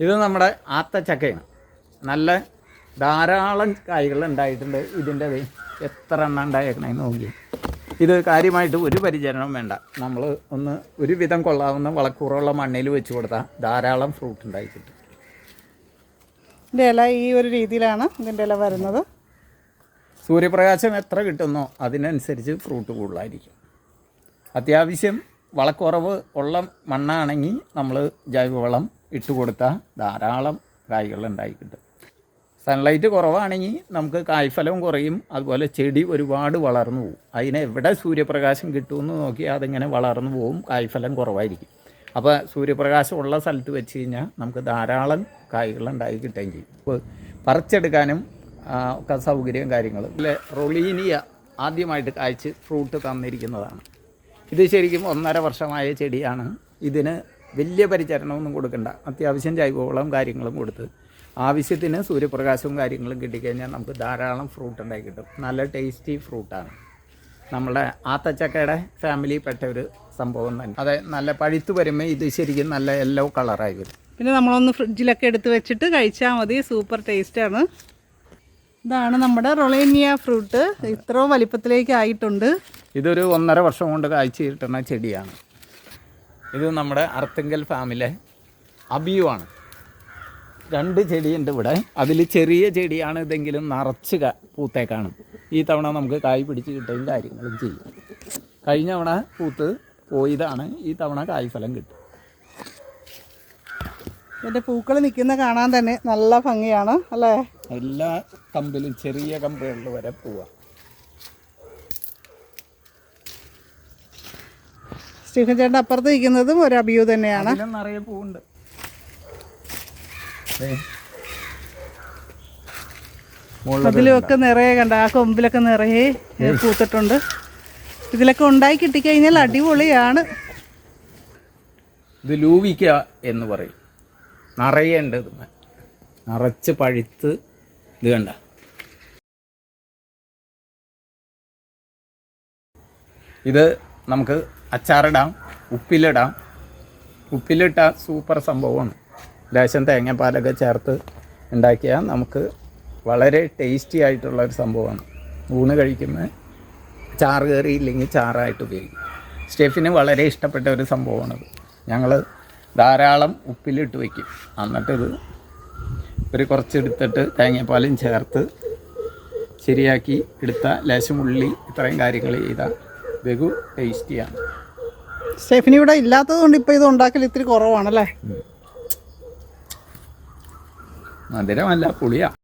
ഇത് നമ്മുടെ ആത്തച്ചക്കയാണ് നല്ല ധാരാളം കായ്കൾ ഉണ്ടായിട്ടുണ്ട് ഇതിന്റെ എത്ര എണ്ണം ഉണ്ടായേക്കണേന്ന് നോക്കി ഇത് കാര്യമായിട്ട് ഒരു പരിചരണം വേണ്ട. നമ്മൾ ഒന്ന് ഒരുവിധം കൊള്ളാവുന്ന വളക്കൂറുള്ള മണ്ണിൽ വെച്ച് കൊടുത്താൽ ധാരാളം ഫ്രൂട്ട് ഉണ്ടായിട്ടുണ്ട് കിട്ടും ഇതിന്റെ ഇല ഈ ഒരു രീതിയിലാണ് ഇതിന്റെ ഇല വരുന്നത്. സൂര്യപ്രകാശം എത്ര കിട്ടുന്നോ അതിനനുസരിച്ച് ഫ്രൂട്ട് കൂടുതലായിരിക്കും. അത്യാവശ്യം വളക്കുറവ് ഉള്ള മണ്ണാണെങ്കിൽ നമ്മൾ ജൈവവളം ഇട്ട് കൊടുത്താൽ ധാരാളം കായ്കൾ ഉണ്ടായി കിട്ടും സൺലൈറ്റ് കുറവാണെങ്കിൽ നമുക്ക് കായ്ഫലം കുറയും. അതുപോലെ ചെടി ഒരുപാട് വളർന്നു പോകും അതിന് എവിടെ സൂര്യപ്രകാശം കിട്ടുമെന്ന് നോക്കി അതിങ്ങനെ വളർന്നു പോകും കായ്ഫലം കുറവായിരിക്കും. അപ്പോൾ സൂര്യപ്രകാശം ഉള്ള സ്ഥലത്ത് വെച്ച് കഴിഞ്ഞാൽ നമുക്ക് ധാരാളം കായ്കൾ ഉണ്ടായി കിട്ടുകയും ചെയ്യും. ഇപ്പോൾ പറിച്ചെടുക്കാനും ഒക്കെ സൗകര്യവും കാര്യങ്ങളും. അല്ലെ റൊളീനിയ ആദ്യമായിട്ട് കായ്ച്ച് ഫ്രൂട്ട് തന്നിരിക്കുന്നതാണ്. ഇത് ശരിക്കും ഒന്നര വർഷമായ ചെടിയാണ്. ഇതിന് വലിയ പരിചരണമൊന്നും കൊടുക്കണ്ട. അത്യാവശ്യം ജൈവവളവും കാര്യങ്ങളും കൊടുത്ത്. ആവശ്യത്തിന് സൂര്യപ്രകാശവും കാര്യങ്ങളും കിട്ടിക്കഴിഞ്ഞാൽ നമുക്ക് ധാരാളം ഫ്രൂട്ട് ഉണ്ടായി കിട്ടും. നല്ല ടേസ്റ്റി ഫ്രൂട്ടാണ് നമ്മുടെ ആത്തച്ചക്കയുടെ ഫാമിലിയിൽപ്പെട്ട ഒരു സംഭവം തന്നെ. അതെ നല്ല പഴുത്ത് വരുമ്പോൾ ഇത് ശരിക്കും നല്ല യെല്ലോ കളറായി വരും. പിന്നെ നമ്മളൊന്ന് ഫ്രിഡ്ജിലൊക്കെ എടുത്ത് വെച്ചിട്ട് കഴിച്ചാൽ മതി. സൂപ്പർ ടേസ്റ്റാണ് ഇതാണ് നമ്മുടെ റൊളേനിയ ഫ്രൂട്ട് ഇത്രയും വലിപ്പത്തിലേക്ക് ആയിട്ടുണ്ട്. ഇതൊരു ഒന്നര വർഷം കൊണ്ട് കായ്ച്ചു കിട്ടുന്ന ചെടിയാണ്. ഇത് നമ്മുടെ അർത്തിങ്കൽ ഫാമിലെ അബിയുവാണ്. രണ്ട് ചെടിയുണ്ട് ഇവിടെ. അതിൽ ചെറിയ ചെടിയാണ് ഇതെങ്കിലും നിറച്ച് പൂത്തേ പൂത്തേക്കാണ്. ഈ തവണ നമുക്ക് കായ് പിടിച്ച് കിട്ടുകയും കാര്യങ്ങളും ചെയ്യും. കഴിഞ്ഞ തവണ പൂത്ത് പോയതാണ്. ഈ തവണ കായ്ഫലം കിട്ടും. എന്റെ പൂക്കൾ നിൽക്കുന്ന കാണാൻ തന്നെ നല്ല ഭംഗിയാണ് അല്ലേ? എല്ലാ കമ്പിലും ചെറിയ കമ്പുകളിൽ വരെ പോവാം. സ്റ്റീഫൻ ചേട്ടൻ അപ്പുറത്ത് നിൽക്കുന്നതും ഒരു അബിയു തന്നെയാണ്. നിറയെ പൂവുണ്ട്. അതിലൊക്കെ നിറയെ കണ്ട ആ കൊമ്പിലൊക്കെ നിറയെ പൂത്തിട്ടുണ്ട്. ഇതിലൊക്കെ ഉണ്ടായി കിട്ടിക്കഴിഞ്ഞാൽ അടിപൊളിയാണ്. ഇത് ലൂവിക്ക എന്ന് പറയും. നിറയേണ്ട ഇത്. നിറച്ച് പഴുത്ത് ഇത് കണ്ട. ഇത് നമുക്ക് അച്ചാറിടാം ഉപ്പിലിടാം ഉപ്പിലിട്ട സൂപ്പർ സംഭവമാണ്. ലേശം തേങ്ങാപ്പാലൊക്കെ ചേർത്ത് ഉണ്ടാക്കിയാൽ നമുക്ക് വളരെ ടേസ്റ്റി ആയിട്ടുള്ള ഒരു സംഭവമാണ്. ഊണ് കഴിക്കുമ്പോൾ ചാറ് കയറി ഇല്ലെങ്കിൽ ചാറായിട്ട് ഉപയോഗിക്കും. സ്റ്റെഫിന് വളരെ ഇഷ്ടപ്പെട്ട ഒരു സംഭവമാണത്. ഞങ്ങൾ ധാരാളം ഉപ്പിലിട്ട് വയ്ക്കും എന്നിട്ടിത് ഒരു കുറച്ചെടുത്തിട്ട് തേങ്ങാപ്പാലും ചേർത്ത് ശരിയാക്കി എടുത്ത ലേശം ഉള്ളി ഇത്രയും കാര്യങ്ങൾ ചെയ്താൽ ബഹു ടേസ്റ്റിയാണ് സ്റ്റെഫിനി ഇവിടെ ഇല്ലാത്തത് കൊണ്ട് ഇപ്പോൾ ഇത് ഉണ്ടാക്കൽ ഇത്തിരി കുറവാണല്ലേ? മധുരമല്ല പുളിയാണ്